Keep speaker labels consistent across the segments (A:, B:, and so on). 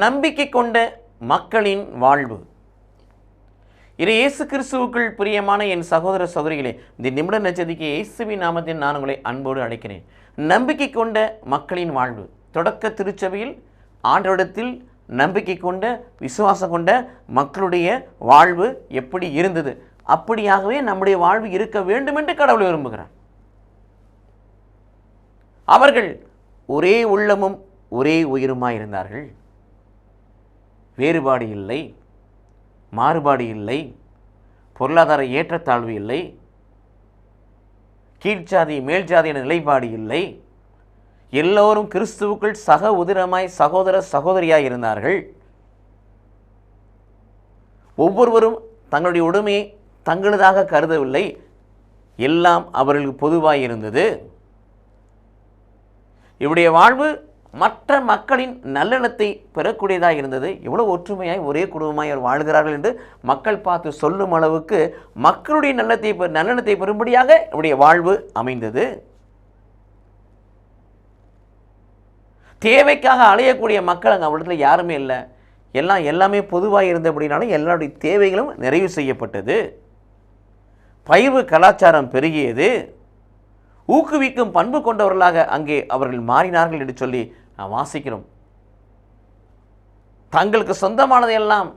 A: நம்பிக்கை கொண்ட மக்களின் வாழ்வு. இது இயேசு கிறிஸ்துவுக்குள் பிரியமான என் சகோதர சகோதரிகளே இந்த நிமிட நச்சதிக்கு இயேசுவின் நாமத்தில் நான் உங்களை அன்போடு அழைக்கிறேன். நம்பிக்கை கொண்ட மக்களின் வாழ்வு. தொடக்க திருச்சபையில் ஆண்டோடத்தில் நம்பிக்கை கொண்ட விசுவாசம் கொண்ட மக்களுடைய வாழ்வு எப்படி இருந்தது? அப்படியாகவே நம்முடைய வாழ்வு இருக்க வேண்டும் என்று கடவுள் விரும்புகிறார். அவர்கள் ஒரே உள்ளமும் ஒரே உயிருமாய் இருந்தார்கள். வேறுபாடு இல்லை மாறுபாடு இல்லை பொருளாதார ஏற்றத்தாழ்வு இல்லை கீழ்ச்சாதி மேல்ஜாதி என நிலைப்பாடு இல்லை. எல்லோரும் கிறிஸ்துவுக்குள் சக உதிரமாய் சகோதர சகோதரியாக இருந்தார்கள். ஒவ்வொருவரும் தங்களுடைய உடைமையை தங்களதாக கருதவில்லை. எல்லாம் அவர்களுக்கு பொதுவாக இருந்தது. இவருடைய வாழ்வு மற்ற மக்களின் நல்லெண்ணத்தை பெறக்கூடியதாக இருந்தது. எவ்வளோ ஒற்றுமையாய் ஒரே குடும்பமாய் அவர் வாழ்கிறார்கள் என்று மக்கள் பார்த்து சொல்லும் அளவுக்கு மக்களுடைய நல்லத்தை நல்லெண்ணத்தை பெறும்படியாக இவருடைய வாழ்வு அமைந்தது. தேவைக்காக அலையக்கூடிய மக்கள் அங்கே அவரிடத்துல யாருமே இல்லை. எல்லாம் எல்லாமே பொதுவாக இருந்தபடினாலும் எல்லாருடைய தேவைகளும் நிறைவு செய்யப்பட்டது. பயிர்வு கலாச்சாரம் பெருகியது. ஊக்குவிக்கும் பண்பு கொண்டவர்களாக அங்கே அவர்கள் மாறினார்கள் என்று சொல்லி வாசிக்கிறோம். தங்களுக்கு சொந்தமானதையெல்லாம்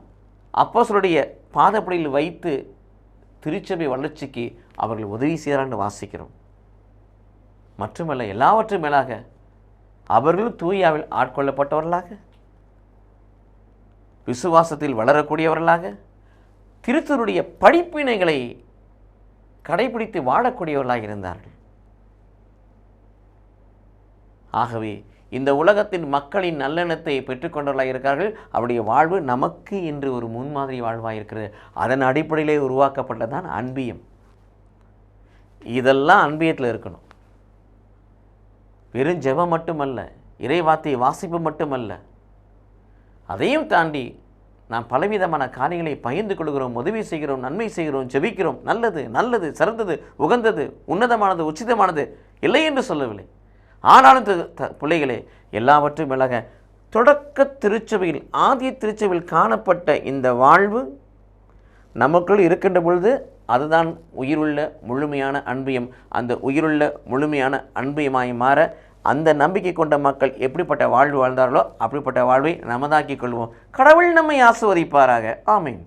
A: அப்போசருடைய பாதப்படியில் வைத்து திருச்சபை வளர்ச்சிக்கு அவர்கள் உதவி செய்கிறான்னு வாசிக்கிறோம். மட்டுமல்ல எல்லாவற்றும் மேலாக அவர்களும் தூயாவில் ஆட்கொள்ளப்பட்டவர்களாக விசுவாசத்தில் வளரக்கூடியவர்களாக திருத்தருடைய படிப்பினைகளை கடைபிடித்து வாழக்கூடியவர்களாக இருந்தார்கள். ஆகவே இந்த உலகத்தின் மக்களின் நல்லெண்ணத்தை பெற்றுக்கொண்டவர்களாக இருக்கிறார்கள் அவருடைய வாழ்வு நமக்கு என்று ஒரு முன்மாதிரி வாழ்வாக இருக்கிறது அதன் அடிப்படையிலே உருவாக்கப்பட்டதான் அன்பியம். இதெல்லாம் அன்பியத்தில் இருக்கணும். வெறும் ஜெபம் மட்டுமல்ல இறைவார்த்தை வாசிப்பு மட்டுமல்ல. அதையும் தாண்டி நாம் பலவிதமான காரியங்களை பகிர்ந்து கொள்கிறோம் உதவி செய்கிறோம் நன்மை செய்கிறோம் ஜெபிக்கிறோம். நல்லது நல்லது சிறந்தது உகந்தது உன்னதமானது உச்சிதமானது இல்லை என்று சொல்லவில்லை. ஆனாலும் த- த- பிள்ளைகளே எல்லாவற்றும் விலக தொடக்க திருச்சபையில் ஆதிய திருச்சபையில் காணப்பட்ட இந்த வாழ்வு நமக்குள் இருக்கின்ற பொழுது அதுதான் உயிருள்ள முழுமையான அன்பியம் அந்த உயிருள்ள முழுமையான அன்பியமாய் மாற அந்த நம்பிக்கை கொண்ட மக்கள் எப்படிப்பட்ட வாழ்வு வாழ்ந்தார்களோ அப்படிப்பட்ட வாழ்வை நமதாக்கிக் கொள்வோம். கடவுள் நம்மை ஆசுவதிப்பாராக ஆமீன்.